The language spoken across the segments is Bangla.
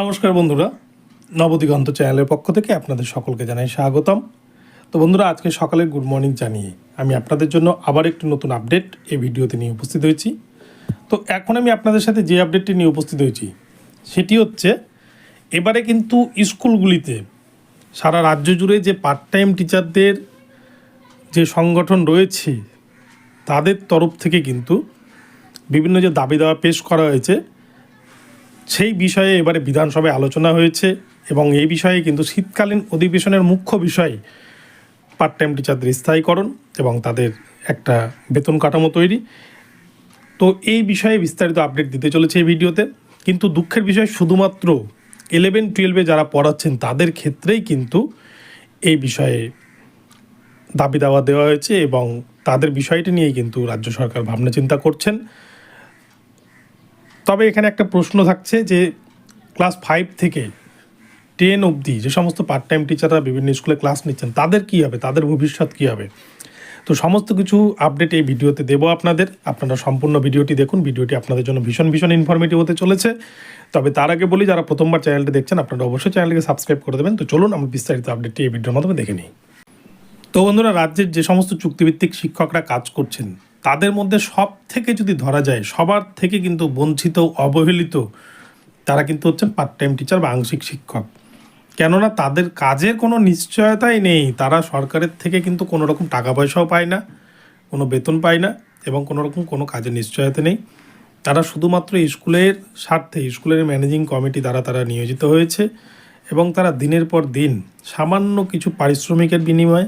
নমস্কার বন্ধুরা, নবদিগন্ত চ্যানেলের পক্ষ থেকে আপনাদের সকলকে জানাই স্বাগতম। তো বন্ধুরা, আজকে সকালের গুড মর্নিং জানিয়ে আমি আপনাদের জন্য আবার একটি নতুন আপডেট এই ভিডিওতে নিয়ে উপস্থিত হয়েছি। তো এখন আমি আপনাদের সাথে যে আপডেটটি নিয়ে উপস্থিত হয়েছি, সেটি হচ্ছে, এবারে কিন্তু স্কুলগুলিতে সারা রাজ্য জুড়ে যে পার্ট টাইম টিচারদের যে সংগঠন রয়েছে, তাদের তরফ থেকে কিন্তু বিভিন্ন যে দাবি দাওয়া পেশ করা হয়েছে সেই বিষয়ে এবারে বিধানসভায় আলোচনা হয়েছে এবং এই বিষয়ে কিন্তু শীতকালীন অধিবেশনের মুখ্য বিষয় পার্ট টাইম টিচারদের স্থায়ীকরণ এবং তাদের একটা বেতন কাঠামো তৈরি। তো এই বিষয়ে বিস্তারিত আপডেট দিতে চলেছে এই ভিডিওতে। কিন্তু দুঃখের বিষয় শুধুমাত্র ইলেভেন টুয়েলভে যারা পড়াচ্ছেন তাদের ক্ষেত্রেই কিন্তু এই বিষয়ে দাবি দাওয়া দেওয়া হয়েছে এবং তাদের বিষয়টি নিয়েই কিন্তু রাজ্য সরকার ভাবনা চিন্তা করছেন। তবে এখানে একটা প্রশ্ন থাকছে যে ক্লাস ফাইভ থেকে টেন অবধি যে সমস্ত পার্ট টাইম টিচাররা বিভিন্ন স্কুলে ক্লাস নিচ্ছেন, তাদের কী হবে? তাদের ভবিষ্যৎ কী হবে? তো সমস্ত কিছু আপডেট এই ভিডিওতে দেবো আপনাদের। আপনারা সম্পূর্ণ ভিডিওটি দেখুন। ভিডিওটি আপনাদের জন্য ভীষণ ভীষণ ইনফরমেটিভ হতে চলেছে। তবে তার আগে বলি, যারা প্রথমবার চ্যানেলটি দেখছেন, আপনারা অবশ্যই চ্যানেলটিকে সাবস্ক্রাইব করে দেবেন। তো চলুন, আমরা বিস্তারিত আপডেটটি এই ভিডিওর মাধ্যমে দেখে নিই। তো বন্ধুরা, রাজ্যের যে সমস্ত চুক্তিভিত্তিক শিক্ষকরা কাজ করছেন তাদের মধ্যে সব থেকে যদি ধরা যায়, সবার থেকে কিন্তু বঞ্চিত, অবহেলিত তারা কিন্তু হচ্ছেন পার্ট টাইম টিচার বা আংশিক শিক্ষক। কেননা তাদের কাজের কোনো নিশ্চয়তাই নেই। তারা সরকারের থেকে কিন্তু কোনো রকম টাকা পয়সাও পায় না, কোনো বেতন পায় না এবং কোনো রকম কোনো কাজের নিশ্চয়তা নেই। তারা শুধুমাত্র স্কুলের স্বার্থে, স্কুলের ম্যানেজিং কমিটি দ্বারা তারা নিয়োজিত হয়েছে এবং তারা দিনের পর দিন সামান্য কিছু পারিশ্রমিকের বিনিময়ে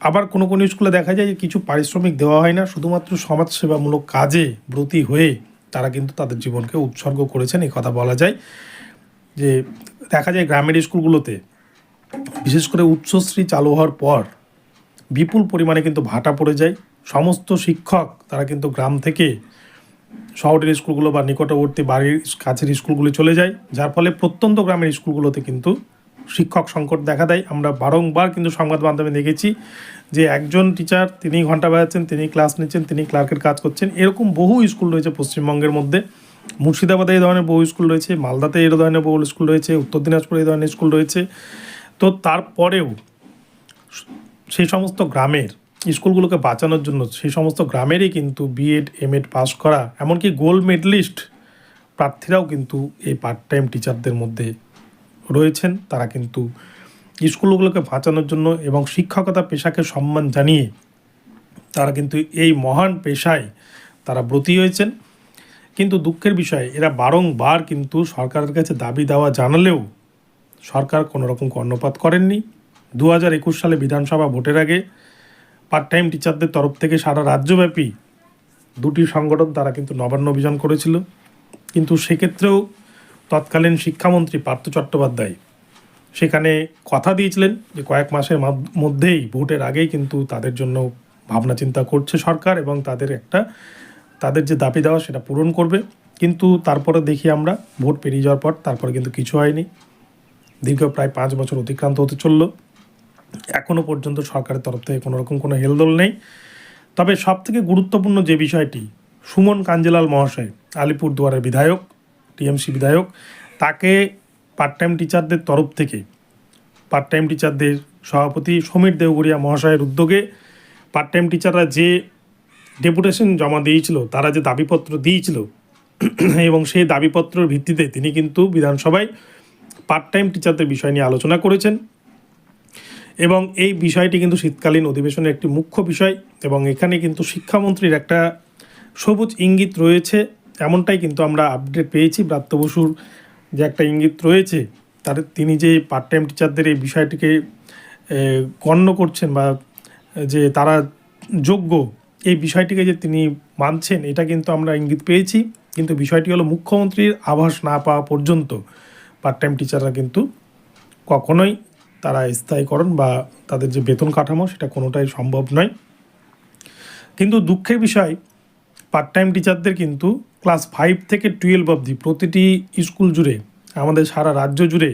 আবার কোনো কোনো স্কুলে দেখা যায় যে কিছু পারিশ্রমিক দেওয়া হয় না, শুধুমাত্র সমাজসেবামূলক কাজে ব্রতী হয়ে তারা কিন্তু তাদের জীবনকে উৎসর্গ করেছেন, এই কথা বলা যায়। যে দেখা যায় গ্রামের স্কুলগুলোতে বিশেষ করে উচ্চশ্রী চালু হওয়ার পর বিপুল পরিমাণে কিন্তু ভাটা পড়ে যায়। সমস্ত শিক্ষক তারা কিন্তু গ্রাম থেকে শহরের স্কুলগুলো বা নিকটবর্তী বাড়ির কাছের স্কুলগুলো চলে যায়, যার ফলে প্রত্যন্ত গ্রামের স্কুলগুলোতে কিন্তু শিক্ষক সংকট দেখা দেয়। আমরা বারংবার কিন্তু সংবাদ মাধ্যমে দেখেছি যে একজন টিচার তিনি ঘণ্টা বাজাচ্ছেন, তিনি ক্লাস নিচ্ছেন, তিনি ক্লার্কের কাজ করছেন। এরকম বহু স্কুল রয়েছে পশ্চিমবঙ্গের মধ্যে। মুর্শিদাবাদে এই ধরনের বহু স্কুল রয়েছে, মালদাতে এই ধরনের বহু স্কুল রয়েছে, উত্তর দিনাজপুরে এই ধরনের স্কুল রয়েছে। তো তারপরেও সেই সমস্ত গ্রামের স্কুলগুলোকে বাঁচানোর জন্য সেই সমস্ত গ্রামেরই কিন্তু বিএড এমএড পাস করা, এমনকি গোল্ড মেডেলিস্ট প্রার্থীরাও কিন্তু এই পার্ট টাইম টিচারদের মধ্যে রয়েছেন, তারা কিন্তু স্কুলগুলোকে বাঁচানোর জন্য এবং শিক্ষকতা পেশাকে সম্মান জানিয়ে তারা কিন্তু এই মহান পেশায় তারা ব্রতী হয়েছেন। কিন্তু দুঃখের বিষয়, এরা বারংবার কিন্তু সরকারের কাছে দাবি দেওয়া জানালেও সরকার কোনো রকম কর্ণপাত করেননি। দু হাজার একুশ সালে বিধানসভা ভোটের আগে পার্ট টাইম টিচারদের তরফ থেকে সারা রাজ্যব্যাপী দুটি সংগঠন তারা কিন্তু নবান্ন অভিযান করেছিল। কিন্তু সেক্ষেত্রেও তৎকালীন শিক্ষামন্ত্রী পার্থ চট্টোপাধ্যায়। সেখানে কথা দিয়েছিলেন যে কয়েক মাসের মধ্যেই, ভোটের আগেই কিন্তু তাদের জন্য ভাবনা চিন্তা করছে সরকার এবং তাদের একটা, তাদের যে দাবি দেওয়া সেটা পূরণ করবে। কিন্তু তারপরে দেখি আমরা, ভোট পেরিয়ে যাওয়ার পর তারপরে কিন্তু কিছু হয়নি। দীর্ঘ প্রায় পাঁচ বছর অতিক্রান্ত হতে চলল। এখনও পর্যন্ত সরকারের তরফ থেকে কোনো রকম কোনো হেলদোল নেই। তবে সবথেকে গুরুত্বপূর্ণ যে বিষয়টি, সুমন কাঞ্জিলাল মহাশয়, আলিপুরদুয়ারের বিধায়ক টিএমসি বিধায়ক, তাকে পার্ট টাইম টিচারদের তরফ থেকে পার্ট টাইম টিচারদের সভাপতি সমীর দেওগড়িয়া মহাশয়ের উদ্যোগে পার্ট টাইম টিচাররা যে ডেপুটেশন জমা দিয়েছিল, তারা যে দাবিপত্র দিয়েছিল, এবং সেই দাবিপত্রের ভিত্তিতে তিনি কিন্তু বিধানসভায় পার্ট টাইম টিচারদের বিষয় নিয়ে আলোচনা করেছেন। এবং এই বিষয়টি কিন্তু শীতকালীন অধিবেশনের একটি মুখ্য বিষয়, এবং এখানে কিন্তু শিক্ষামন্ত্রীর একটা সবুজ ইঙ্গিত রয়েছে। এমনটাই কিন্তু আমরা আপডেট পেয়েছি। ব্রাত্য বসুর যে একটা ইঙ্গিত রয়েছে, তার তিনি যে পার্ট টাইম টিচারদের এই বিষয়টিকে গণ্য করছেন বা, যে তারা যোগ্য এই বিষয়টিকে যে তিনি মানছেন, এটা কিন্তু আমরা ইঙ্গিত পেয়েছি। কিন্তু বিষয়টি হলো মুখ্যমন্ত্রীর আভাস না পাওয়া পর্যন্ত পার্ট টাইম টিচাররা কিন্তু কখনোই তারা স্থায়ীকরণ বা তাদের যে বেতন কাঠামো, সেটা কোনোটাই সম্ভব নয়। কিন্তু দুঃখের বিষয় পার্ট টাইম টিচারদের কিন্তু ক্লাস ফাইভ থেকে টুয়েলভ অবধি প্রতিটি স্কুল জুড়ে, আমাদের সারা রাজ্য জুড়ে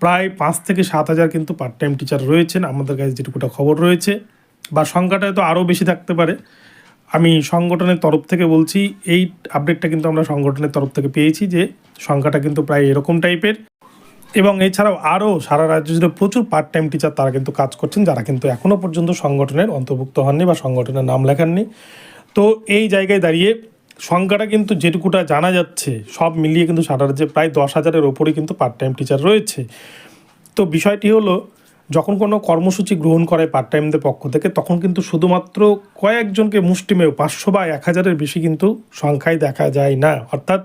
প্রায় পাঁচ থেকে সাত হাজার কিন্তু পার্ট টাইম টিচার রয়েছেন। আমাদের কাছে যেটুকুটা খবর রয়েছে বা সংখ্যাটা হয়তো আরও বেশি থাকতে পারে। আমি সংগঠনের তরফ থেকে বলছি, এই আপডেটটা কিন্তু আমরা সংগঠনের তরফ থেকে পেয়েছি যে সংখ্যাটা কিন্তু প্রায় এরকম টাইপের। এবং এছাড়াও আরও সারা রাজ্য জুড়ে প্রচুর পার্ট টাইম টিচার তারা কিন্তু কাজ করছেন, যারা কিন্তু এখনও পর্যন্ত সংগঠনের অন্তর্ভুক্ত হননি বা সংগঠনের নাম লেখাননি। তো এই জায়গায় দাঁড়িয়ে সংখ্যাটা কিন্তু যেটুকুটা জানা যাচ্ছে, সব মিলিয়ে কিন্তু সারা রাজ্যে প্রায় দশ হাজারের ওপরে কিন্তু পার্ট টাইম টিচার রয়েছে। তো বিষয়টি হলো, যখন কোনো কর্মসূচি গ্রহণ করে পার্ট টাইমদের পক্ষ থেকে, তখন কিন্তু শুধুমাত্র কয়েকজনকে মুষ্টিমেয়, পাঁচশো বা এক হাজারের বেশি কিন্তু সংখ্যায় দেখা যায় না। অর্থাৎ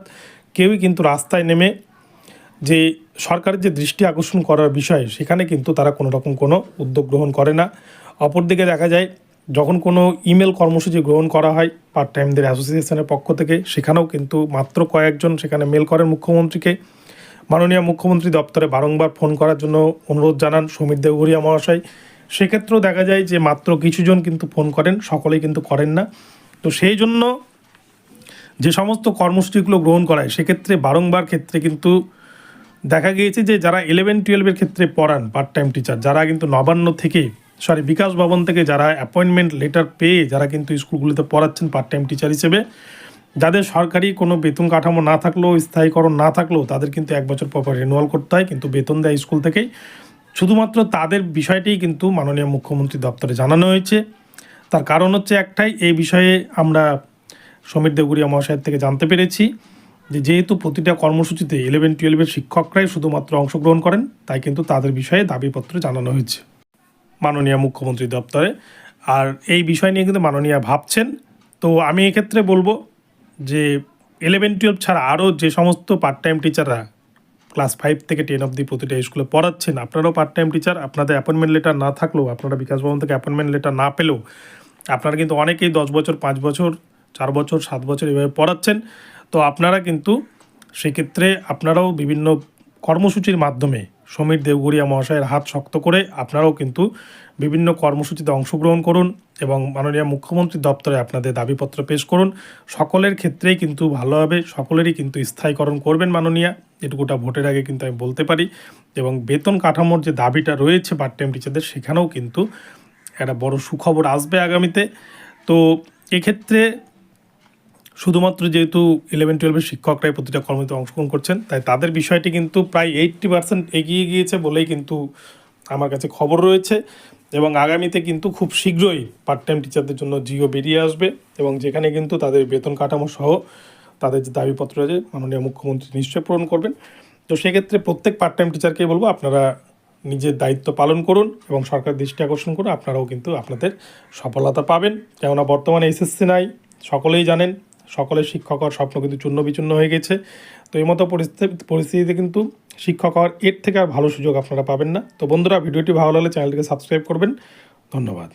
কেউই কিন্তু রাস্তায় নেমে যে সরকারের যে দৃষ্টি আকর্ষণ করার বিষয়, সেখানে কিন্তু তারা কোনো রকম কোনো উদ্যোগ গ্রহণ করে না। অপরদিকে দেখা যায় যখন কোনো ইমেল কর্মসূচি গ্রহণ করা হয় পার্ট টাইমদের অ্যাসোসিয়েশনের পক্ষ থেকে, সেখানেও কিন্তু মাত্র কয়েকজন সেখানে মেল করেন মুখ্যমন্ত্রীকে। মাননীয় মুখ্যমন্ত্রী দপ্তরে বারংবার ফোন করার জন্য অনুরোধ জানান সমীর দেবঘরিয়া মহাশয়। সেক্ষেত্রেও দেখা যায় যে মাত্র কিছুজন কিন্তু ফোন করেন, সকলেই কিন্তু করেন না। তো সেই জন্য যে সমস্ত কর্মসূচিগুলো গ্রহণ করায় সেক্ষেত্রে বারংবার ক্ষেত্রে কিন্তু দেখা গিয়েছে যে যারা ইলেভেন টুয়েলভের ক্ষেত্রে পড়ান পার্ট টাইম টিচার যারা কিন্তু নবান্ন থেকে সরি, বিকাশ ভবন থেকে যারা অ্যাপয়েন্টমেন্ট লেটার পেয়ে যারা কিন্তু স্কুলগুলিতে পড়াচ্ছেন পার্ট টাইম টিচার হিসেবে, যাদের সরকারি কোনো বেতন কাঠামো না থাকলেও, স্থায়ীকরণ না থাকলেও তাদের কিন্তু এক বছর পর পর রিনুয়াল করতে হয়, কিন্তু বেতন দেয় স্কুল থেকেই। শুধুমাত্র তাদের বিষয়টিই কিন্তু মাননীয় মুখ্যমন্ত্রী দপ্তরে জানানো হয়েছে। তার কারণ হচ্ছে একটাই, এই বিষয়ে আমরা সমীর দেবগুড়িয়া মহাশয়ের থেকে জানতে পেরেছি যে যেহেতু প্রতিটা কর্মসূচিতে ইলেভেন টুয়েলভের শিক্ষকরাই শুধুমাত্র অংশগ্রহণ করেন, তাই কিন্তু তাদের বিষয়ে দাবিপত্র জানানো হয়েছে। মাননীয় মুখ্যমন্ত্রী দপ্তরে। আর এই বিষয় নিয়ে কিন্তু মাননীয় ভাবছেন। তো আমি এক্ষেত্রে বলব যে ইলেভেন টুয়েলভ ছাড়া আরও যে সমস্ত পার্ট টাইম টিচাররা ক্লাস ফাইভ থেকে টেন অবধি প্রতিটা স্কুলে পড়াচ্ছেন, আপনারাও পার্ট টাইম টিচার আপনাদের অ্যাপয়েন্টমেন্ট লেটার না থাকলেও, আপনারা বিকাশ ভবন থেকে অ্যাপয়েন্টমেন্ট লেটার না পেলেও আপনারা কিন্তু অনেকেই দশ বছর, পাঁচ বছর, চার বছর, সাত বছর এভাবে পড়াচ্ছেন। তো আপনারা কিন্তু সেক্ষেত্রে আপনারাও বিভিন্ন কর্মসূচির মাধ্যমে সমীর দেবগুড়িয়া মহাশয়ের হাত শক্ত করে আপনারাও কিন্তু বিভিন্ন কর্মসূচিতে অংশগ্রহণ করুন এবং মাননীয় মুখ্যমন্ত্রী দপ্তরে আপনাদের দাবিপত্র পেশ করুন। সকলের ক্ষেত্রেই কিন্তু ভালো হবে, সকলেরই কিন্তু স্থায়ীকরণ করবেন মাননীয়া, এটুকুটা ভোটের আগে কিন্তু আমি বলতে পারি। এবং বেতন কাঠামোর যে দাবিটা রয়েছে পার্ট টাইম টিচারদের সেখানেও কিন্তু একটা বড় সুখবর আসবে আগামীতে। তো এক্ষেত্রে শুধুমাত্র যেহেতু ইলেভেন টুয়েলভের শিক্ষকরাই প্রতিটা কর্মীতে অংশগ্রহণ করছেন, তাই তাদের বিষয়টি কিন্তু প্রায় এইট্টি পার্সেন্ট এগিয়ে গিয়েছে বলেই কিন্তু আমার কাছে খবর রয়েছে এবং আগামীতে কিন্তু খুব শীঘ্রই পার্ট টাইম টিচারদের জন্য জিও বেরিয়ে আসবে এবং যেখানে কিন্তু তাদের বেতন কাঠামো সহ তাদের যে দাবিপত্র আছে, মাননীয় মুখ্যমন্ত্রী নিশ্চয়ই পূরণ করবেন। তো সেক্ষেত্রে প্রত্যেক পার্ট টাইম টিচারকেই বলব, আপনারা নিজের দায়িত্ব পালন করুন এবং সরকার দৃষ্টি আকর্ষণ করুন আপনারাও কিন্তু আপনাদের সফলতা পাবেন। কেননা বর্তমানে এসএসসি নাই, সকলেই জানেন সকলের শিক্ষক হওয়ার স্বপ্ন কিন্তু চূর্ণ বিচূর্ণ হয়ে গেছে। তো এই মতো পরিস্থিতি, পরিস্থিতিতে কিন্তু শিক্ষক হওয়ার এর থেকে আর ভালো সুযোগ আপনারা পাবেন না। তো বন্ধুরা, ভিডিওটি ভালো লাগলে চ্যানেলটিকে সাবস্ক্রাইব করবেন। ধন্যবাদ।